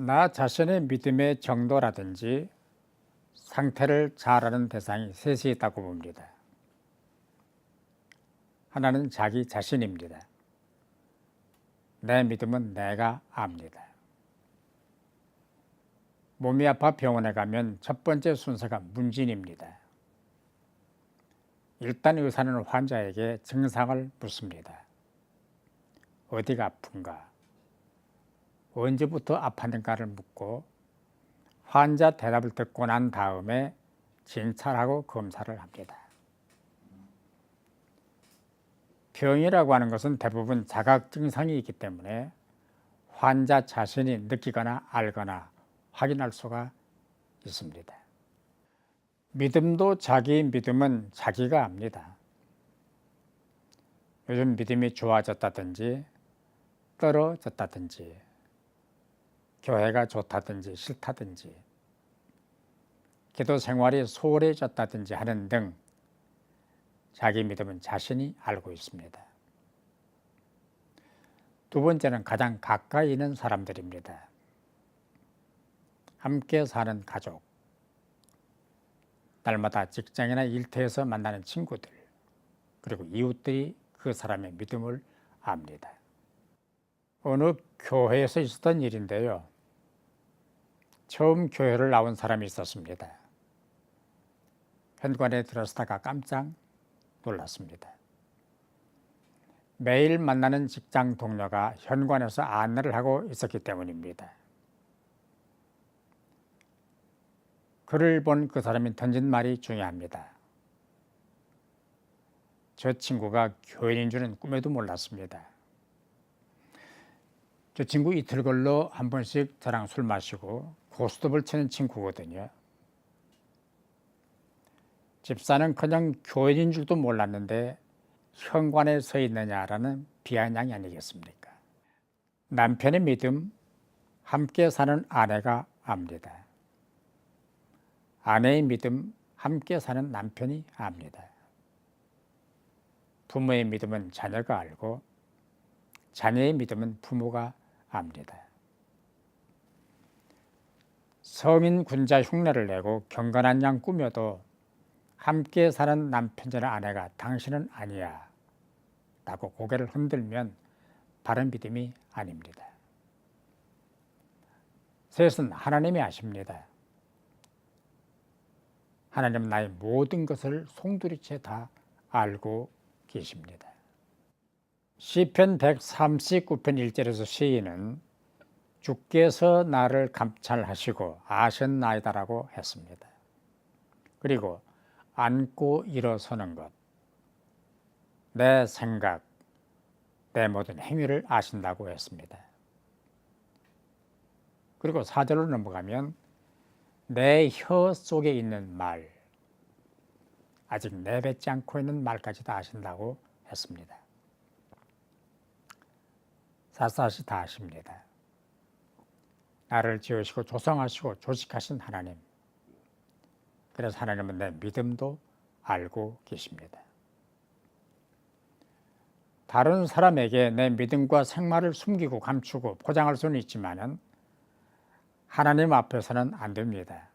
나 자신의 믿음의 정도라든지 상태를 잘 아는 대상이 셋이 있다고 봅니다. 하나는 자기 자신입니다. 내 믿음은 내가 압니다. 몸이 아파 병원에 가면 첫 번째 순서가 문진입니다. 일단 의사는 환자에게 증상을 묻습니다. 어디가 아픈가? 언제부터 아팠는가를 묻고 환자 대답을 듣고 난 다음에 진찰하고 검사를 합니다. 병이라고 하는 것은 대부분 자각 증상이 있기 때문에 환자 자신이 느끼거나 알거나 확인할 수가 있습니다. 믿음도 자기 믿음은 자기가 압니다. 요즘 믿음이 좋아졌다든지 떨어졌다든지 교회가 좋다든지 싫다든지 기도 생활이 소홀해졌다든지 하는 등 자기 믿음은 자신이 알고 있습니다. 두 번째는 가장 가까이 있는 사람들입니다. 함께 사는 가족, 날마다 직장이나 일터에서 만나는 친구들, 그리고 이웃들이 그 사람의 믿음을 압니다. 어느 교회에서 있었던 일인데요. 처음 교회를 나온 사람이 있었습니다. 현관에 들어서다가 깜짝 놀랐습니다. 매일 만나는 직장 동료가 현관에서 안내를 하고 있었기 때문입니다. 그를 본 그 사람이 던진 말이 중요합니다. 저 친구가 교인인 줄은 꿈에도 몰랐습니다. 저 친구 이틀 걸로 한 번씩 저랑 술 마시고 고스톱을 치는 친구거든요. 집사는 그냥 교인인 줄도 몰랐는데 현관에 서 있느냐라는 비아냥이 아니겠습니까? 남편의 믿음, 함께 사는 아내가 압니다. 아내의 믿음, 함께 사는 남편이 압니다. 부모의 믿음은 자녀가 알고 자녀의 믿음은 부모가 압니다. 서민 군자 흉내를 내고 경건한 양 꾸며도 함께 사는 남편이나 아내가 당신은 아니야 라고 고개를 흔들면 바른 믿음이 아닙니다. 셋은 하나님이 아십니다. 하나님은 나의 모든 것을 송두리째 다 알고 계십니다. 시편 139편 1절에서 시인은 주께서 나를 감찰하시고 아셨나이다라고 했습니다. 그리고 앉고 일어서는 것, 내 생각, 내 모든 행위를 아신다고 했습니다. 그리고 사절로 넘어가면 내 혀 속에 있는 말, 아직 내뱉지 않고 있는 말까지 다 아신다고 했습니다. 샅샅이 다 아십니다. 나를 지으시고 조성하시고 조직하신 하나님. 그래서 하나님은 내 믿음도 알고 계십니다. 다른 사람에게 내 믿음과 생활을 숨기고 감추고 포장할 수는 있지만은 하나님 앞에서는 안 됩니다.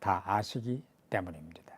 다 아시기 때문입니다.